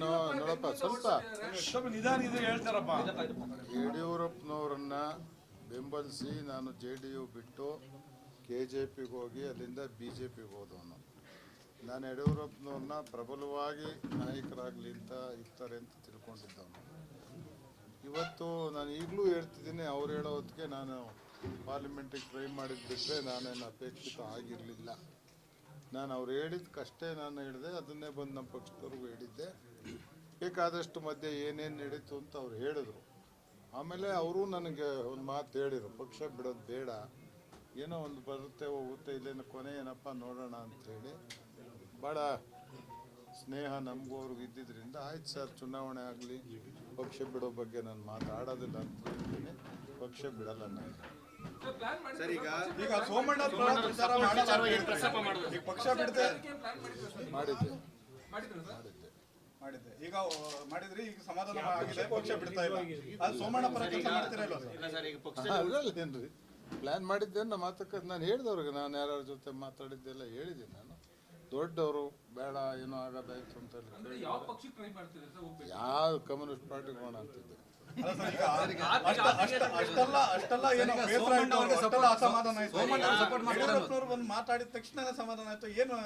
ನಾನು ನೋಡಪ್ಪ ಸ್ವಲ್ಪ. ಸ್ವಲ್ಪ ನಿಧಾನ ಇದು ಹೇಳ್ತಾರಪ್ಪ. ಯಡಿಯೂರಪ್ಪನವ್ರನ್ನ ಬೆಂಬಲಿಸಿ ನಾನು ಜೆ ಡಿ ಯು ಬಿಟ್ಟು ಕೆ ಜೆ ಪಿಗೆ ಹೋಗಿ ಅಲ್ಲಿಂದ ಬಿ ಜೆ ಪಿಗೆ ಹೋದವನು ನಾನು. ಯಡಿಯೂರಪ್ಪನವ್ರನ್ನ ಪ್ರಬಲವಾಗಿ ನಾಯಕರಾಗಲಿ ಅಂತ ಇರ್ತಾರೆ ಅಂತ ತಿಳ್ಕೊಂಡಿದ್ದವನು. ಇವತ್ತು ನಾನು ಈಗಲೂ ಹೇಳ್ತಿದ್ದೀನಿ ಅವ್ರು ಹೇಳೋ ಹೊತ್ತಿಗೆ ನಾನು ಪಾರ್ಲಿಮೆಂಟಿಗೆ ಟ್ರೈ ಮಾಡಿದ್ದು ಬಿಟ್ಟರೆ ನಾನೇನು ಅಪೇಕ್ಷಿತ ಆಗಿರಲಿಲ್ಲ. ನಾನು ಅವ್ರು ಹೇಳಿದ್ದಕ್ಕಷ್ಟೇ ನಾನು ಹೇಳಿದೆ, ಅದನ್ನೇ ಬಂದು ನಮ್ಮ ಪಕ್ಷದವ್ರಿಗೂ ಹೇಳಿದ್ದೆ. ಬೇಕಾದಷ್ಟು ಮಧ್ಯೆ ಏನೇನು ನಡೀತು ಅಂತ ಅವ್ರು ಹೇಳಿದ್ರು. ಆಮೇಲೆ ಅವರು ನನಗೆ ಒಂದು ಮಾತು ಹೇಳಿದರು, ಪಕ್ಷ ಬಿಡೋದು ಬೇಡ, ಏನೋ ಒಂದು ಬರುತ್ತೆ, ಹೋಗುತ್ತೆ ಇಲ್ಲೇನು ಕೊನೆ ಏನಪ್ಪ ನೋಡೋಣ ಅಂಥೇಳಿ ಭಾಳ ಸ್ನೇಹ ನಮಗೂ ಅವ್ರಿಗೆ ಇದ್ದಿದ್ದರಿಂದ ಆಯ್ತು ಸರ್, ಚುನಾವಣೆ ಆಗಲಿ, ಪಕ್ಷ ಬಿಡೋ ಬಗ್ಗೆ ನಾನು ಮಾತಾಡೋದಿಲ್ಲ ಅಂತ ಹೇಳ್ತೀನಿ. ಪಕ್ಷ ಬಿಡಲ್ಲ ನಾನು ಈಗ ಸೋಮಣ್ಣ. ಈಗ ಪಕ್ಷ ಬಿಡದೆ ಮಾಡಿದ್ದೆ. ಈಗ ಮಾಡಿದ್ರಿ ಈಗ ಸಮಾಧಾನ ಆಗಿದೆ ಪಕ್ಷ ಬಿಡ್ತಾ ಇಲ್ಲ. ಅದು ಸೋಮಣ್ಣ ಪರ ಕೆಲಸ ಮಾಡ್ತೀರಾ ಇಲ್ಲ ಪ್ಲ್ಯಾನ್ ಮಾಡಿದ್ದೆ ನಮ್ಮ ಮಾತುಕತೆ ನಾನು ಹೇಳಿದವ್ರಿಗೆ ನಾನು ಯಾರ್ಯಾರ ಜೊತೆ ಮಾತಾಡಿದ್ದೆಲ್ಲ ಹೇಳಿದ್ದೀನಿ. ದೊಡ್ಡವರು ಬೇಡ ಏನೋ ಆಗೋದಾಯ್ತು ಅಂತ ಹೇಳಿ ಯಾವ ಪಕ್ಷಕ್ಕೆ ಟ್ರೈ ಮಾಡ್ತಿದ್ರೆ ಸರ್ ಹೋಗ್ಬೇಕು? ಯಾವ ಕಮ್ಯುನಿಸ್ಟ್ ಪಾರ್ಟಿಗೆ ಹೋಗೋಣ ಅಂತಿದ್ದೆ. ಅಲ್ಲ ಸರ್, ಈಗ ಅಷ್ಟ- ಅಷ್ಟ- ಅಷ್ಟೆಲ್ಲ ಅಷ್ಟೆಲ್ಲ ಏನೋ ಬೇಸರ ಆಯ್ತು ಅವ್ರಿಗೆ, ಅಷ್ಟೆಲ್ಲ ಅಸಮಾಧಾನ ಆಯ್ತು. ಯಡಿಯೂರಪ್ಪನವ್ರು ಮಾತಾಡಿದ ತಕ್ಷಣ ಸಮಾಧಾನ ಆಯ್ತು. ಏನು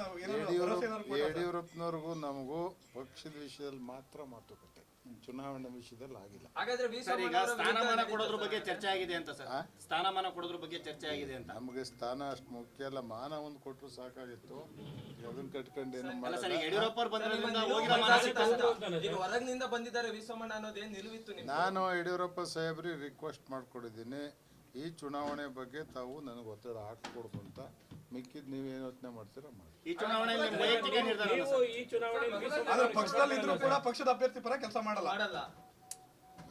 ಯಡಿಯೂರಪ್ಪನವ್ರಿಗೂ ನಮಗೂ ಪಕ್ಷದ ವಿಷಯದಲ್ಲಿ ಮಾತ್ರ ಮಾತುಕತೆ ಚುನಾವಣೆ ವಿಷಯದಲ್ಲಿ ಆಗಿಲ್ಲ. ಹಾಗಾದ್ರೆ ವಿ ಸರ್ ಈಗ ಸೋಮಣ್ಣ ಅವರ ಸ್ಥಾನಮಾನ ವಿರುದ್ಧ ಕೊಡೋದ್ರ ಬಗ್ಗೆ ಚರ್ಚೆ ಆಗಿದೆ ಅಂತ ಸರ್. ಆ? ಸ್ಥಾನಮಾನ ಕೊಡೋದ್ರ ಬಗ್ಗೆ ಚರ್ಚೆ ಆಗಿದೆ ಅಂತ. ನಮಗೆ ಸ್ಥಾನ ಅಷ್ಟು ಮುಖ್ಯ ಅಲ್ಲ ಮಾನ ಒಂದು ಕೊಟ್ಟರು ಸಾಕಾಗಿತ್ತು. ಅದನ್ನ ಕಟ್ಕೊಂಡು ಏನು ಅಲ್ಲ ಸರ್ ಈಗ ಯಡಿಯೂರಪ್ಪ ಅವ್ರು ಬಂದ್ರಿಂದ ಹೋಗಿರೋ ಮಾನ. ಈಗ ಹೊರಗಿನಿಂದ ಬಂದಿದ್ದಾರೆ ವಿ ಸೋಮಣ್ಣ ಅನ್ನೋದೇನ್ ನಿಲುವಿತ್ತು ನಿಮ್ಗೆ? ನಾನು ಯಡಿಯೂರಪ್ಪ ಸಾಹೇಬ್ರಿಗೆ ರಿಕ್ವೆಸ್ಟ್ ಮಾಡ್ಕೊಂಡಿದ್ದೀನಿ. ಈ ಚುನಾವಣೆ ಬಗ್ಗೆ ತಾವು ನನಗೆ ಒತ್ತಡ ಹಾಕ್ಕೊಡ್ದು ಅಂತ ಮಿಕ್ಕಿದ್ ನೀವೇನು ಯೋಚನೆ ಮಾಡ್ತೀರಾ? ಮಾಡಿ. ಈ ಚುನಾವಣೆಯಲ್ಲಿ ನಿಮ್ಮ ವೈಯಕ್ತಿಕ ನಿರ್ಧಾರ ಅಲ್ಲ ನೀವು ಈ ಚುನಾವಣೆಯಲ್ಲಿ ಆದ್ರೆ ಪಕ್ಷದಲ್ಲಿ ಇದ್ರು ಕೂಡ ಪಕ್ಷದ ಅಭ್ಯರ್ಥಿ ಪರ ಕೆಲಸ ಮಾಡಲ್ಲ. ಮಾಡಲ್ಲ.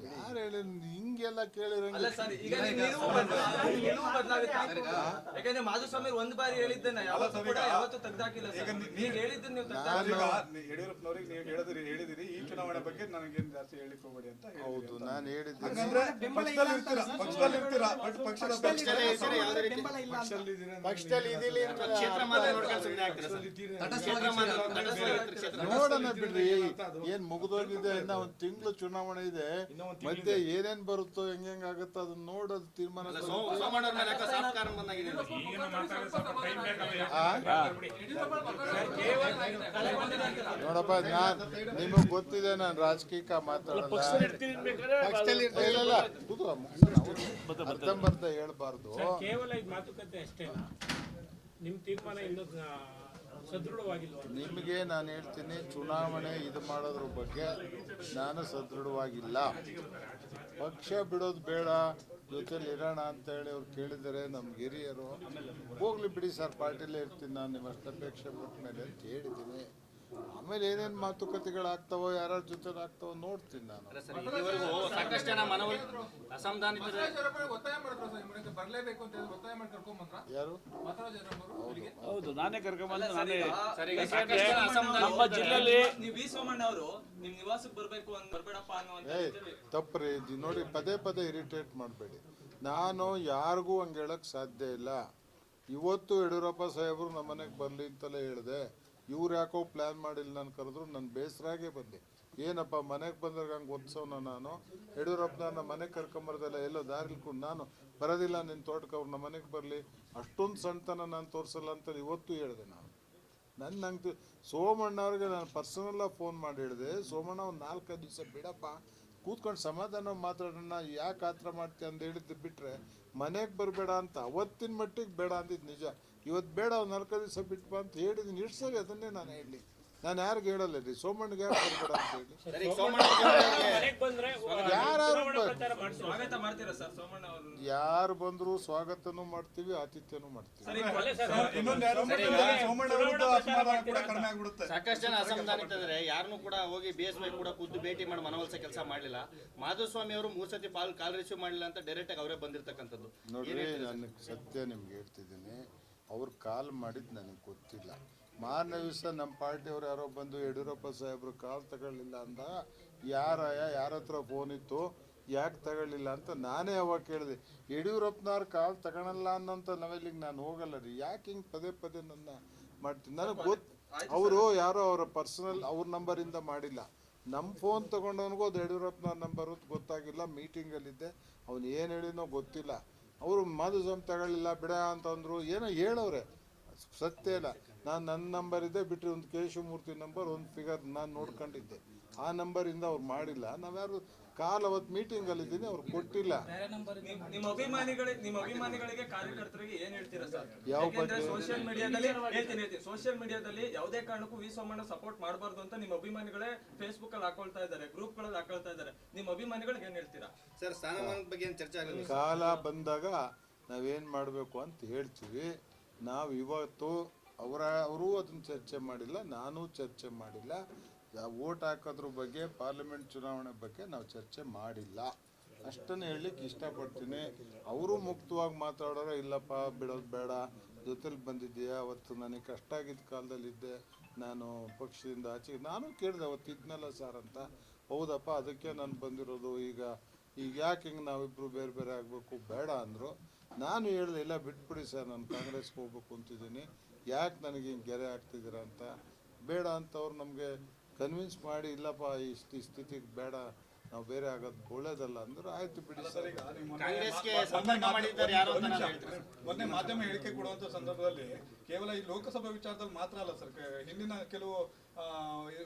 ಯಾರು ಹೇಳಿ ಹಿಂಗೆಲ್ಲ ಅಲ್ಲ ಕೇಳಿರಂಗೆ ಸರ್ ಈಗ ನಿಮ್ ನಿಲುವು ಬದಲಾ- ನಿಲುವು ಬದಲಾಗುತ್ತೆ. ಯಾಕಂದ್ರೆ ಮಾಧುಸ್ವಾಮಿ ಒಂದ್ ಬಾರಿ ಹೇಳಿದ್ದನ್ನ ಯಾವತ್ತು ಕೂಡ ಯಾವತ್ತೂ ತೆಗ್ದಾಕಿಲ್ಲ ಸರ್. ಈಗ ಹೇಳಿದ್ದನ್ನ ನೀವು ತೆಗ್ದಾಕಿಲ್ಲ. ಈಗ ಯಡಿಯೂರಪ್ಪನವ್ರಿಗೆ ನೀವು ಹೇಳಿದ್ರಿ ಹೇಳಿದಿರಿ. ಈ ಚುನಾವಣೆ ಬಗ್ಗೆ ನನಗೇನು ಜಾಸ್ತಿ ಹೇಳಿಕ್ ಹೋಗ್ಬೇಡಿ ಅಂತ ಹೌದು. ನಾನು ಹೇಳಿದ್ದೀನಿ ಹಂಗಂದ್ರೆ ಪಕ್ಷದಲ್ಲಿ ಇರ್ತೀರಾ ಪಕ್ಷದಲ್ಲಿ ಇರ್ತೀರಾ ಬಟ್ ಪಕ್ಷದ ಪಕ್ಷದಲ್ಲೇ ಇರ್ತೀರಾ, ಯಾವುದೇ ರೀತಿ ಪಕ್ಷದಲ್ಲಿ ಇದಿಲ್ಲ ಕ್ಷೇತ್ರ ಮಾತ್ರ ನೋಡ್ಕೊಂಡು ಸುಮ್ಮನೆ ಆಗ್ತೀರಾ ಸರ್? ಕ್ಷೇತ್ರ ಮಾತ್ರ ತಟಸ್ಥವಾಗಿರ್ತೀರಿ, ಕ್ಷೇತ್ರ ನೋಡೋಣ ಬಿಡ್ರಿ ಏನ್ ಮುಗಿದೋಗಿದೆ ಇನ್ನ ಒಂದ್ ತಿಂಗಳು ಚುನಾವಣೆ ಇದೆ. ಮತ್ತೆ ಏನೇನ್ ಬರುತ್ತೋ ಹೆಂಗ್ ಹೆಂಗ್ ಆಗುತ್ತೋ ಅದನ್ನ ನೋಡೋದು ತೀರ್ಮಾನ. ನೋಡಪ್ಪ ನಾನ್ ನಿಮಗ್ ಗೊತ್ತಿದೆ ನಾನು ರಾಜಕೀಯ ಮಾತಾಡಲ್ಲ. ಪಕ್ಷದಲ್ಲಿ ಇಲ್ಲ, ಇಲ್ಲ, ಕೂತ್ಕೋ, ಮುಗ್ಸೋಣ. ಅವ್ರು ಅರ್ಧಂಬರ್ಧ ಹೇಳ್ಬಾರ್ದು. ಕೇವಲ ಇದು ಮಾತುಕತೆ ಅಷ್ಟೇ ನಿಮ್ ತೀರ್ಮಾನ ಇನ್ನೂ ಆ, ಸದೃಢವಾಗಿಲ್ವಾ ನಿಮಗೆ ನಾನು ಹೇಳ್ತೀನಿ, ಚುನಾವಣೆ ಇದು ಮಾಡೋದ್ರ ಬಗ್ಗೆ ನಾನು ಸದೃಢವಾಗಿಲ್ಲ. ಪಕ್ಷ ಬಿಡೋದು ಬೇಡ, ಜೊತೆಲಿ ಇರೋಣ ಅಂತ ಹೇಳಿ ಅವ್ರು ಕೇಳಿದರೆ ನಮ್ಮ ಹಿರಿಯರು, ಹೋಗ್ಲಿ ಬಿಡಿ ಸರ್ ಪಾರ್ಟಿಲೇ ಇರ್ತೀನಿ ನಾನು ನಿಮ್ಮ ಅಷ್ಟಪೇಕ್ಷೆ ಪಟ್ಟ ಮೇಲೆ ಅಂತ ಹೇಳಿದ್ದೀನಿ. ಆಮೇಲೆ ಏನೇನು ಮಾತುಕತೆಗಳಾಗ್ತಾವೋ ಯಾರ್ಯಾರ ಜೊತೆ ಆಗ್ತಾವೋ ನೋಡ್ತೀನಿ ನಾನು. ಅಲ್ಲ ಸರ್ ಇಲ್ಲಿವರೆಗೂ ಸಾಕಷ್ಟು ಜನ ಮನವೊಲ್ ಅಸಮಾಧಾನಿತರ ಒತ್ತಾಯ ಮಾಡಿದ್ರು ಸರ್ ಬರ್ಲೇಬೇಕು ಅಂತ ಹೇಳಿ ಒತ್ತಾಯ ಮಾಡಿ ಯಾರು? ಬಸವರಾಜ್ ಹೌದು. ನಾನೇ ಕರ್ಕೊಂಬಂದು ನಾನೇ ಸರ್ ಸಾಕಷ್ಟು ಜನ ನಮ್ಮ ಜಿಲ್ಲೆಯಲ್ಲಿ ನೀವು ವಿ ಸೋಮಣ್ಣ ಅವರು ನಿಮ್ ನಿವಾಸಕ್ಕೆ ಬರ್ಬೇಕು ಅಂತ ಬರ್ಬೇಡಪ್ಪ ಅನ್ನುವಂತ ಏಯ್ ತಪ್ಪ್ರಿ ಇದು ನೋಡಿ ಪದೇ ಪದೇ ಇರಿಟೇಟ್ ಮಾಡಬೇಡಿ. ನಾನು ಯಾರಿಗೂ ಹಂಗೆ ಹೇಳಕ್ ಸಾಧ್ಯ ಇಲ್ಲ. ಇವತ್ತು ಯಡಿಯೂರಪ್ಪ ಸಾಹೇಬ್ರು ನಮ್ಮ ಮನೆಗೆ ಬರಲಿ ಅಂತಲೇ ಹೇಳಿದೆ. ಇವ್ರು ಯಾಕೋ ಪ್ಲ್ಯಾನ್ ಮಾಡಿಲ್ಲ ನಾನು ಕರೆದ್ರು ನನ್ನ ಬೇಸರಾಗೆ ಬಂದೆ. ಏನಪ್ಪ, ಮನೆಗೆ ಬಂದಾಗ ಹಂಗೆ ಒತ್ಸವನ ನಾನು? ಯಡಿಯೂರಪ್ಪನ ಮನೆಗೆ ಕರ್ಕೊಂಬರ್ದಲ್ಲ ಎಲ್ಲೋ ದಾರಿಲ್ಕೊಂಡು ನಾನು ಬರೋದಿಲ್ಲ ನಿನ್ನ ತೋಟಕ್ಕೆ ಅವ್ರು ನಮ್ಮ ಮನೆಗೆ ಬರಲಿ. ಅಷ್ಟೊಂದು ಸಣ್ಣತನ ನಾನು ತೋರಿಸಲ್ಲ ಅಂತ ಇವತ್ತು ಹೇಳಿದೆ ನಾನು. ನನ್ನ ನಂಗೆ ಸೋಮಣ್ಣ ಅವ್ರಿಗೆ ನಾನು ಪರ್ಸನಲ್ಲಾಗಿ ಫೋನ್ ಮಾಡಿ ಹೇಳಿದೆ, ಸೋಮಣ್ಣ ಒಂದು ನಾಲ್ಕೈದು ದಿವಸ ಬಿಡಪ್ಪ ಕೂತ್ಕೊಂಡು ಸಮಾಧಾನ ಮಾತಾಡೋಣ ಯಾಕೆ ಆ ಥರ ಮಾಡ್ತೀಯ ಅಂತ ಹೇಳಿದ್ದು ಬಿಟ್ಟರೆ ಮನೆಗೆ ಬರಬೇಡ ಅಂತ, ಅವತ್ತಿನ ಮಟ್ಟಿಗೆ ಬೇಡ ಅಂದಿದ್ದು ನಿಜ. ಇವತ್ತು ಬೇಡ, ಒಂದು ನಾಲ್ಕೈದು ದಿವಸ ಬಿಟ್ಟು ಬಾ ಅಂತ ಹೇಳಿದ್ದೀನಿ ಇಡ್ಸಾಗ ಅದನ್ನೇ ನಾನು ಹೇಳಿ ನಾನು ಯಾರಿಗೆ ಹೇಳಲ್ಲ ರೀ? ಸೋಮಣ್ಣಗೆ ಯಾರು ಬರಬೇಡ ಅಂತ ಹೇಳಿ. ಯಾರು ಚುನಾವಣಾ ಮಾಡ್ತೀವಿ. ಸ್ವಾಗತ ಮಾಡ್ತೀರಾ ಸರ್? ಸೋಮಣ್ಣ ಅವರು ಯಾರು ಬಂದರೂ ಸ್ವಾಗತನೂ ಮಾಡ್ತೀವಿ ಆತಿಥ್ಯನೂ ಮಾಡ್ತೀವಿ. ಸಾಕಷ್ಟು ಜನ ಸರ್. ಇನ್ನೊಂದು ಯಾರು ಸೋಮಣ್ಣ ವಿರುದ್ಧ ಅಸಮಾಧಾನ ಕೂಡ ಕಡಿಮೆ ಆಗ್ಬಿಡುತ್ತೆ. ಸಾಕಷ್ಟು ಜನ ಅಸಮಾಧಾನಿತಂದ್ರೆ ಯಾರನ್ನೂ ಕೂಡ ಹೋಗಿ ಬಿ ಎಸ್ ವೈ ಕೂಡ ಖುದ್ದು ಭೇಟಿ ಮಾಡಿ ಮನವೊಲಿಸ ಕೆಲಸ ಮಾಡಲಿಲ್ಲ. ಮಾಧುಸ್ವಾಮಿ ಅವರು ಮೂರ್ ಸತಿ ಪಾಲ್ ಕಾಲ್ ರಿಸೀವ್ ಮಾಡಲಿಲ್ಲ ಅಂತ ಡೈರೆಕ್ಟ್ ಆಗಿ ಅವರೇ ಬಂದಿರತಕ್ಕಂಥದ್ದು. ನೋಡ್ರಿ ನನಗೆ ಸತ್ಯ ನಿಮ್ಗೆ ಹೇಳ್ತಿದ್ದೀನಿ. ಅವ್ರು ಕಾಲ್ ಮಾಡಿದ್ ನನಗೆ ಗೊತ್ತಿಲ್ಲ. ಮಾರನೇ ದಿವಸ ನಮ್ಮ ಪಾರ್ಟಿಯವ್ರು ಯಾರೋ ಬಂದು ಯಡಿಯೂರಪ್ಪ ಸಾಹೇಬ್ರು ಕಾಲ್ ತಗೊಳ್ಳಿಲ್ಲ ಅಂದ ಯಾರ ಯಾರ ಹತ್ರ ಫೋನ್ ಇತ್ತು ಯಾಕೆ ತಗೊಳ್ಳಿಲ್ಲ ಅಂತ ನಾನೇ ಅವಾಗ ಕೇಳಿದೆ. ಯಡಿಯೂರಪ್ಪನವ್ರು ಕಾಲ್ ತಗೊಳಲ್ಲ ಅನ್ನೋಂಥ ಲೆವೆಲಿಗೆ ನಾನು ಹೋಗಲ್ಲ ರೀ. ಯಾಕೆ ಹಿಂಗೆ ಪದೇ ಪದೇ ನನ್ನ ಮಾಡ್ತೀನಿ ನನಗೆ ಗೊತ್ತು ಅವರು ಯಾರೋ ಅವರ ಪರ್ಸನಲ್ ಅವ್ರ ನಂಬರಿಂದ ಮಾಡಿಲ್ಲ. ನಮ್ಮ ಫೋನ್ ತೊಗೊಂಡವನಿಗೂ ಅದು ಯಡಿಯೂರಪ್ಪನವ್ರ ಅಂತ ಗೊತ್ತಾಗಿಲ್ಲ ಮೀಟಿಂಗಲ್ಲಿದ್ದೆ ಅವ್ನು ಏನು ಹೇಳಿನೋ ಗೊತ್ತಿಲ್ಲ. ಅವರು ಮಾಧುಸ್ವಾಮಿ ತಗೊಳ್ಳಿಲ್ಲ ಬಿಡ ಅಂತಂದರು ಏನೋ ಹೇಳವ್ರೆ. ಸತ್ಯ ಇಲ್ಲ ನಾನು ನನ್ನ ನಂಬರ್ ಇದೆ ಬಿಟ್ಟರೆ ಒಂದು ಕೇಶವಮೂರ್ತಿ ನಂಬರ್ ಒಂದು ಫಿಗರ್ ನಾನು ನೋಡ್ಕೊಂಡಿದ್ದೆ. ಆ ನಂಬರಿಂದ ಅವ್ರು ಮಾಡಿಲ್ಲ. ನಾವ್ಯಾರು ಕಾಲ್ ಅವತ್ತು ಮೀಟಿಂಗ್ ಅಲ್ಲಿ ಇದ್ದೀನಿ ಅವ್ರು ಕೊಟ್ಟಿಲ್ಲ. ನಿಮ್ಮ ಅಭಿಮಾನಿಗಳಿಗೆ ನಿಮ್ಮ ಅಭಿಮಾನಿಗಳಿಗೆ ಕಾರ್ಯಕರ್ತರಿಗೆ ಏನ್ ಹೇಳ್ತೀರಾ ಸರ್? ಯಾವ ಯಾಕೆಂದ್ರೆ ಬಗ್ಗೆ? ಸೋಷಿಯಲ್ ಮೀಡಿಯಾದಲ್ಲಿ ಹೇಳ್ತೀನಿ ಹೇಳ್ತೀನಿ. ಸೋಷಿಯಲ್ ಮೀಡಿಯಾದಲ್ಲಿ ಯಾವುದೇ ಕಾರಣಕ್ಕೂ ವಿ ಸೋಮಣ್ಣ ಸಪೋರ್ಟ್ ಮಾಡಬಾರ್ದು ಅಂತ ನಿಮ್ಮ ಅಭಿಮಾನಿಗಳೇ ಫೇಸ್ಬುಕ್ ಅಲ್ಲಿ ಹಾಕೊಳ್ತಾ ಇದ್ದಾರೆ ಗ್ರೂಪ್ಗಳಲ್ಲಿ ಹಾಕೊಳ್ತಾ ಇದ್ದಾರೆ. ನಿಮ್ಮ ಅಭಿಮಾನಿಗಳಿಗೆ ಏನ್ ಹೇಳ್ತೀರಾ? ಸರ್ ಸ್ಥಾನಮಾನದ ಬಗ್ಗೆ ಏನು ಚರ್ಚೆ ಆಗಲಿಲ್ಲ ಕಾಲ ಬಂದಾಗ ನಾವೇನ್ ಮಾಡಬೇಕು ಅಂತ ಹೇಳ್ತೀವಿ. ನಾವು ಇವತ್ತು ಅವರ, ಅವರೂ ಅದನ್ನು ಚರ್ಚೆ ಮಾಡಿಲ್ಲ, ನಾನು ಚರ್ಚೆ ಮಾಡಿಲ್ಲ. ಓಟ್ ಹಾಕೋದ್ರ ಬಗ್ಗೆ, ಪಾರ್ಲಿಮೆಂಟ್ ಚುನಾವಣೆ ಬಗ್ಗೆ ನಾವು ಚರ್ಚೆ ಮಾಡಿಲ್ಲ. ಅಷ್ಟನ್ನು ಹೇಳಲಿಕ್ಕೆ ಇಷ್ಟಪಡ್ತೀನಿ. ಅವರು ಮುಕ್ತವಾಗಿ ಮಾತಾಡೋರು, ಇಲ್ಲಪ್ಪ, ಬಿಡೋದು ಬೇಡ, ಜೊತೆಲಿ ಬಂದಿದ್ದೀಯಾ, ಅವತ್ತು ನನಗೆ ಕಷ್ಟ ಆಗಿದ್ದ ಕಾಲದಲ್ಲಿದ್ದೆ, ನಾನು ಪಕ್ಷದಿಂದ ಆಚೆ ನಾನು ಕೇಳಿದೆ ಅವತ್ತು ಇದ್ನಲ್ಲ ಸರ್ ಅಂತ. ಹೌದಪ್ಪ, ಅದಕ್ಕೆ ನಾನು ಬಂದಿರೋದು, ಈಗ ಈಗ ಯಾಕೆ ಹಿಂಗೆ ನಾವಿಬ್ಬರು ಬೇರೆ ಬೇರೆ ಆಗಬೇಕು, ಬೇಡ ಅಂದರು. ನಾನು ಹೇಳಿದೆ, ಇಲ್ಲ, ಬಿಟ್ಬಿಡಿ ಸರ್, ನಾನು ಕಾಂಗ್ರೆಸ್ಗೆ ಹೋಗ್ಬೇಕು ಅಂತಿದ್ದೀನಿ. ಯಾಕೆ ನನಗೆ ಹಿಂಗೆ ಗೆರೆ ಆಗ್ತಿದ್ದೀರ ಅಂತ? ಬೇಡ ಅಂತ ಅವ್ರು ನಮಗೆ ಕನ್ವಿನ್ಸ್ ಮಾಡಿ ಇಲ್ಲಪ್ಪ ಈ ಸ್ಥಿ- ಸ್ಥಿತಿಗೆ ಬೇಡ ನಾವು ಬೇರೆ ಆಗೋದು ಒಳ್ಳೇದಲ್ಲ ಅಂದ್ರೆ ಆಯ್ತು ಬಿಡಿ ಸರ್. ಮೊನ್ನೆ ಕಾಂಗ್ರೆಸ್ಗೆ ಸಂಪರ್ಕ ಮಾಧ್ಯಮ- ಮಾಡಿದ್ದಾರೆ ಯಾರು ಅಂತ ನಾನು ಹೇಳ್ತೀನಿ. ಮೊನ್ನೆ ಮಾಧ್ಯಮ ಹೇಳಿಕೆ ಕೊಡುವಂತ ಸಂದರ್ಭದಲ್ಲಿ ಕೇವಲ ಈ ಲೋಕಸಭಾ ವಿಚಾರದಲ್ಲಿ ಮಾತ್ರ ಅಲ್ಲ ಸರ್ ಕ- ಹಿಂದಿನ ಕೆಲವು ಆ,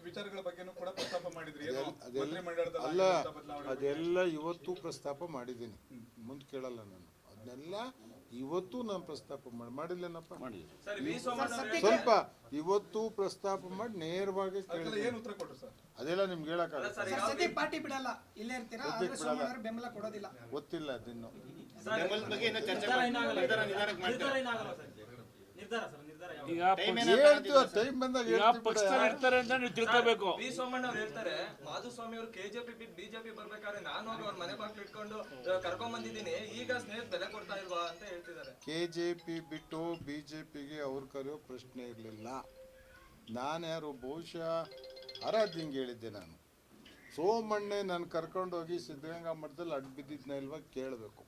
ವಿಚಾರಗಳ ಬಗ್ಗೆನೂ ಕೂಡ ಪ್ರಸ್ತಾಪ ಮಾಡಿದ್ರಿ. ಏನು ಅದೆಲ್ಲ ಮಂತ್ರಿಮಂಡಲದಲ್ಲಿ ಅಲ್ಲ ಆಗಿರುವಂತ ಬದಲಾವಣೆ ಅದೆಲ್ಲ ಇವತ್ತು ಪ್ರಸ್ತಾಪ ಮಾಡಿದ್ದೀನಿ. ಮುಂದೆ ಕೇಳಲ್ಲ ನಾನು. ಅದನ್ನೆಲ್ಲ ಇವತ್ತು ನಾನು ಪ್ರಸ್ತಾಪ ಮಾಡಿ ಮಾಡಿಲ್ಲೇನಪ್ಪ? ಸರ್ ವಿ ಸೋಮಣ್ಣ ಸ್ವಲ್ಪ ಇವತ್ತು ಪ್ರಸ್ತಾಪ ಮಾಡಿ ನೇರವಾಗಿ ಅದಕ್ಕೆಲ್ಲ ಕೇಳಿದ್ದೀನಿ ಉತ್ತರ ಕೊಟ್ರು ಸರ್? ಅದೆಲ್ಲ ನಿಮ್ಗೆ ಹೇಳಕ್ಕಾಗಲ್ಲ ಸರ್ ಸರ್ ಸದ್ಯಕ್ಕೆ ಪಾರ್ಟಿ ಬಿಡಲ್ಲ. ಇಲ್ಲೇ ಇರ್ತೀರಾ? ಆದ್ರೆ ಸೋಮವಾರ ಬೆಂಬಲ ಕೊಡೋದಿಲ್ಲ. ಗೊತ್ತಿಲ್ಲ ಅದಿನ್ನು. ಈಗ ಟೈಮ್ ಹೇಳ್ತೀವ ಟೈಮ್ ಬಂದಾಗ ಈಗ ಪಕ್ಷದಲ್ಲಿ ಇರ್ತಾರೆ ಅಂತ ನೀವು ತಿಳ್ಕೋಬೇಕು. ಬಿ ಸೋಮಣ್ಣ ಅವ್ರು ಹೇಳ್ತಾರೆ ಮಾಧುಸ್ವಾಮಿ ಅವರು ಕೆಜೆಪಿ ಬಿಟ್ಟು ಬಿಜೆಪಿ ಬರ್ಬೇಕಾದ್ರೆ ನಾನು ಹೋಗಿ ಅವ್ರ ಮನೆ ಬಾಗ್ಲು ಇಟ್ಕೊಂಡು ಕರ್ಕೊಂಡ್ ಬಂದಿದ್ದೀನಿ ಈಗ ಸ್ನೇಹ ಬೆಲೆ ಕೊಡ್ತಾ ಇಲ್ವಾ ಅಂತ ಹೇಳ್ತಿದ್ದಾರೆ. ಕೆಜೆಪಿ ಜೆ ಪಿ ಬಿಟ್ಟು ಬಿ ಜೆ ಪಿಗೆ ಅವ್ರು ಕರೆಯೋ ಪ್ರಶ್ನೆ ಇರಲಿಲ್ಲ. ನಾನು ಯಾರು ಬಹುಶಃ ಆರಾಧ್ಯಂಗೆ ಹೇಳಿದ್ದೆ ನಾನು. ಸೋಮಣ್ಣೆ ನಾನು ಕರ್ಕೊಂಡೋಗಿ ಸಿದ್ಧಗಂಗಾ ಮಠದಲ್ಲಿ ಅಡ್ಡ ಬಿದ್ದಿದ್ನ ಇಲ್ವಾ ಕೇಳಬೇಕು.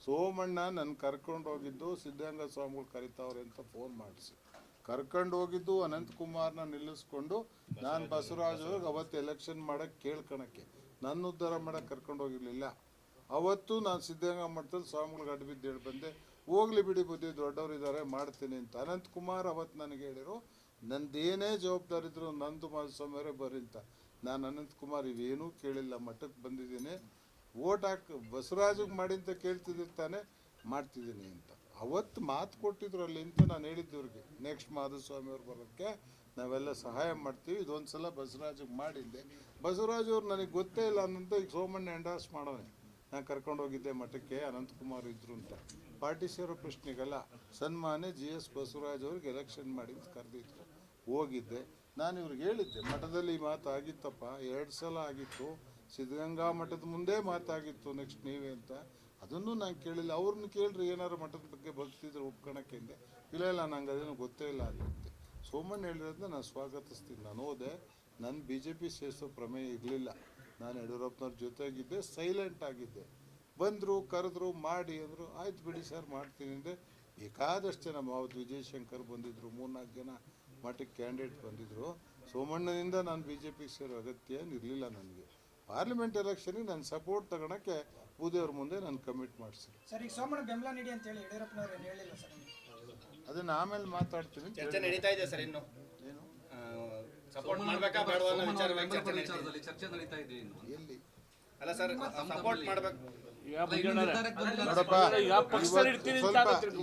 ಸೋಮಣ್ಣ ನನ್ನ ಕರ್ಕೊಂಡು ಹೋಗಿದ್ದು ಸಿದ್ಧಗಂಗಾ ಸ್ವಾಮಿಗಳು ಕರಿತಾವ್ರೆ ಅಂತ ಫೋನ್ ಮಾಡಿಸಿ. ಕರ್ಕೊಂಡು ಹೋಗಿದ್ದು ಅನಂತಕುಮಾರ್ನ ನಿಲ್ಲಿಸ್ಕೊಂಡು ನಾನು ಬಸವರಾಜ್ ಅವ್ರಿಗೆ ಅವತ್ತು ಎಲೆಕ್ಷನ್ ಮಾಡಕ್ಕೆ ಕೇಳ್ಕೊಳಕ್ಕೆ ನನ್ನ ಉದ್ಧಾರ ಮಾಡಕ್ಕೆ ಕರ್ಕೊಂಡು ಹೋಗಿರ್ಲಿಲ್ಲ. ಅವತ್ತು ನಾನು ಸಿದ್ಧಗಂಗಾ ಮಠದಲ್ಲಿ ಸ್ವಾಮಿಗಳಿಗೆ ಅಡ್ಡ ಬಿದ್ದು ಹೇಳಿ ಬಂದೆ. ಹೋಗ್ಲಿ ಬಿಡಿ ಬುದ್ಧಿ ದೊಡ್ಡವರು ಇದ್ದಾರೆ ಮಾಡ್ತೀನಿ ಅಂತ. ಅನಂತಕುಮಾರ್ ಅವತ್ತು ನನಗೆ ಹೇಳಿರು, ನಂದೇನೇ ಜವಾಬ್ದಾರಿ ಇದ್ರು ನಂದು ಮಾಧುಸ್ವಾಮಿಯವರೇ ಬರ್ರಿ ಅಂತ. ನಾನು ಅನಂತಕುಮಾರ್ ಇವೇನೂ ಕೇಳಿಲ್ಲ, ಮಠಕ್ಕೆ ಬಂದಿದ್ದೀನಿ. ಓಟ್ ಹಾಕಿ, ಬಸವರಾಜಿಗೆ ಮಾಡಿ ಅಂತ ಕೇಳ್ತಿದ್ದಿರ್ತಾನೆ ಮಾಡ್ತಿದ್ದೀನಿ ಅಂತ. ಅವತ್ತು ಮಾತು ಕೊಟ್ಟಿದ್ರು ಅಲ್ಲಿ ಅಂತ ನಾನು ಹೇಳಿದ್ದು ಇವ್ರಿಗೆ. ನೆಕ್ಸ್ಟ್ ಮಾಧುಸ್ವಾಮಿ ಅವ್ರು ಬರೋಕ್ಕೆ ನಾವೆಲ್ಲ ಸಹಾಯ ಮಾಡ್ತೀವಿ. ಇದೊಂದು ಸಲ ಬಸವರಾಜಿಗೆ ಮಾಡಿದ್ದೆ ಬಸವರಾಜ್ ಅವ್ರು ನನಗೆ ಗೊತ್ತೇ ಇಲ್ಲ ಅನ್ನಂತ ಈಗ ಸೋಮಣ್ಣ ಎಂಡಾಸ್ ಮಾಡೋನೆ. ನಾನು ಕರ್ಕೊಂಡು ಹೋಗಿದ್ದೆ ಮಠಕ್ಕೆ, ಅನಂತಕುಮಾರ್ ಇದ್ರು ಅಂತ. ಪಾರ್ಟಿ ಸೇರೋ ಪ್ರಶ್ನೆಗಲ್ಲ, ಸನ್ಮಾನ್ಯ ಜಿ ಎಸ್ ಬಸವರಾಜ್ ಅವ್ರಿಗೆ ಎಲೆಕ್ಷನ್ ಮಾಡಿ ಕರೆದಿದ್ರು. ಹೋಗಿದ್ದೆ. ನಾನು ಇವ್ರಿಗೆ ಹೇಳಿದ್ದೆ, ಮಠದಲ್ಲಿ ಮಾತು ಆಗಿತ್ತಪ್ಪ, ಎರಡು ಸಲ ಆಗಿತ್ತು. ಸಿದ್ಧಗಂಗಾ ಮಠದ ಮುಂದೆ ಮಾತಾಗಿತ್ತು ನೆಕ್ಸ್ಟ್ ನೀವೇ ಅಂತ. ಅದನ್ನು ನಾನು ಕೇಳಿಲ್ಲ. ಅವ್ರನ್ನ ಕೇಳ್ರಿ ಏನಾರು ಮಠದ ಬಗ್ಗೆ ಭಕ್ತಿದ್ರೆ ಒಪ್ಕೊಳಕ್ಕೆ ಹಿಂದೆ. ಇಲ್ಲ ಇಲ್ಲ, ನಂಗೆ ಅದೇನು ಗೊತ್ತೇ ಇಲ್ಲ ಆಗಿರುತ್ತೆ ಸೋಮಣ್ಣ ಹೇಳಿರೋದನ್ನ ನಾನು ಸ್ವಾಗತಿಸ್ತೀನಿ. ನಾನು ಹೋದೆ. ನನ್ನ ಬಿ ಜೆ ಪಿ ಸೇರಿಸೋ ಪ್ರಮೇಯ ಇರಲಿಲ್ಲ. ನಾನು ಯಡಿಯೂರಪ್ಪನವ್ರ ಜೊತೆಗಿದ್ದೆ ಸೈಲೆಂಟ್ ಆಗಿದ್ದೆ. ಬಂದರು, ಕರೆದ್ರು, ಮಾಡಿ ಅಂದರು, ಆಯ್ತು ಬಿಡಿ ಸರ್, ಮಾಡ್ತೀನಿ ಅಂದರೆ ಬೇಕಾದಷ್ಟು ಜನ ಮಾವತ್ ವಿಜಯಶಂಕರ್ ಬಂದಿದ್ದರು ಮೂರ್ನಾಲ್ಕು ಜನ ಮಠಕ್ಕೆ ಕ್ಯಾಂಡಿಡೇಟ್ ಬಂದಿದ್ದರು ಸೋಮಣ್ಣನಿಂದ ನಾನು ಬಿ ಜೆ ಪಿಗೆ ಸೇರೋ ಅಗತ್ಯ ಇರಲಿಲ್ಲ ನನಗೆ. ಪಾರ್ಲಿಮೆಂಟ್ ಎಲೆಕ್ಷನಿಗೆ ನಾನು ಸಪೋರ್ಟ್ ತಗೊಳಕ್ಕೆ ಬೂದಿಯವ್ರ ಮುಂದೆ ನಾನು ಕಮಿಟ್ ಮಾಡಿಸಿ ಸರ್ ಈಗ ಸೋಮಣ್ಣ ಬೆಂಬಲ ನೀಡಿ ಅಂತ ಹೇಳಿ ಯಡಿಯೂರಪ್ಪನವ್ರು ಏನು ಹೇಳಿಲ್ಲ ಸರ್ ಅದನ್ನ ಆಮೇಲೆ ಮಾತಾಡ್ತೀನಿ ಚರ್ಚೆ. ನಡೀತಾ ಇದೆ ಸರ್ ಇನ್ನು. ಏನು? ಸಪೋರ್ಟ್ ಮಾಡಬೇಕಾ ಬೇಡವಾ ಅನ್ನೋ ವಿಚಾರವಾಗಿ ಚರ್ಚೆ ನಡೀತಾ ಇದೆ. ಚರ್ಚೆ ನಡೀತಾ ಇದೆ ಇನ್ನು. ಎಲ್ಲಿ? ಅಲ್ಲ ಸರ್ ಸಪೋರ್ಟ್ ಮಾಡ್ಬೇಕು.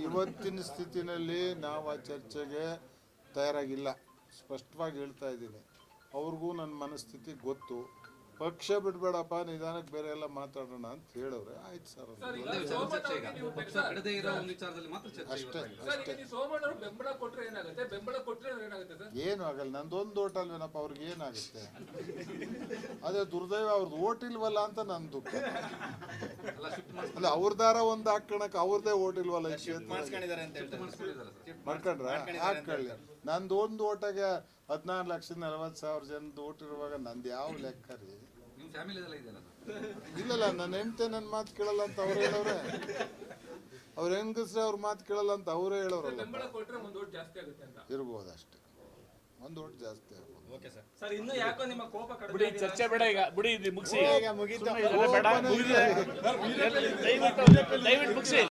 ಇವತ್ತಿನ ಸ್ಥಿತಿನಲ್ಲಿ ನಾವು ಆ ಚರ್ಚೆಗೆ ತಯಾರಾಗಿಲ್ಲ. ಸ್ಪಷ್ಟವಾಗಿ ಹೇಳ್ತಾ ಇದ್ದೀನಿ. ಅವ್ರಿಗೂ ನನ್ನ ಮನಸ್ಥಿತಿ ಗೊತ್ತು. ಪಕ್ಷ ಬಿಡಬೇಡಪ್ಪ ನಿಧಾನಕ್ಕೆ ಬೇರೆ ಎಲ್ಲ ಮಾತಾಡೋಣ ಅಂತ ಹೇಳವ್ರೆ. ಆಯ್ತು ಸರ್ ಅಷ್ಟೇ ಅಷ್ಟೇ ಇವತ್ತು. ಸರ್ ಈಗ ನೀವು ಸೋಮಣ್ಣ ಅವರು ಬೆಂಬಲ ಕೊಟ್ರೆ ಏನಾಗುತ್ತೆ? ಬೆಂಬಲ ಕೊಟ್ರೆ ಏನಾಗುತ್ತೆ ಸರ್? ಏನು ಆಗಲ್ಲ ನಂದೊಂದು ಓಟ್ ಅಲ್ವೇನಪ್ಪ ಅವ್ರಿಗೆ ಏನಾಗುತ್ತೆ? ಅದೇ ದುರ್ದೈವ ಅವ್ರದ್ದು ಓಟ್ ಇಲ್ವಲ್ಲ ಅಂತ ನನ್ನ ದುಃಖ ಅಲ್ಲ ಅವ್ರದಾರ ಒಂದು ಹಾಕೋಣಕ್ಕೆ ಅವ್ರದೇ ಓಟ್ ಇಲ್ವಲ್ಲ ಈ ಅಂತ ಹೇಳ್ತಾರೆ. ಸರ್. ಮಾಡ್ಕೊಂಡ್ರ? ಹಾಕೊಳ್ಳಿ. ನಂದು ಒಂದು ಓಟಾಗೆ ಹದಿನಾರು ಲಕ್ಷದ ನಲವತ್ತು ಸಾವಿರ ಜನದ ಓಟ್ ಇರುವಾಗ ನಂದು ಯಾವ ಲೆಕ್ಕ ರೀ? ಇಲ್ಲಲ್ಲ ನನ್ನ ಹೆಂಡತಿ ನನ್ನ ಮಾತು ಕೇಳಲ್ಲ ಅಂತ ಅವ್ರು ಹೇಳವ್ರೆ ಅವ್ರ ಹೆಂಗಸ್ರೆ ಅವ್ರ ಮಾತು ಕೇಳಲ್ಲ ಅಂತ ಅವರೇ ಹೇಳೋರಲ್ಲ ಬೆಂಬಲ ಕೊಟ್ರೆ ಒಂದು ಜಾಸ್ತಿ ಆಗುತ್ತೆ ಅಂತ. ಇರ್ಬೋದು ಅಷ್ಟೇ. ಒಂದು ಓಟ್ ಜಾಸ್ತಿ ಆಗ್ಬೋದು. Okay sir. ಸರ್ ಇನ್ನು ಯಾಕೋ ನಿಮ್ಮ ಕೋಪ ಕಡಿಮೆ ಬಿಡಿ ಚರ್ಚೆ ಬೇಡ ಈಗ. ಬಿಡಿ ದಯವಿಟ್ಟು ಮುಗಿಸಿ.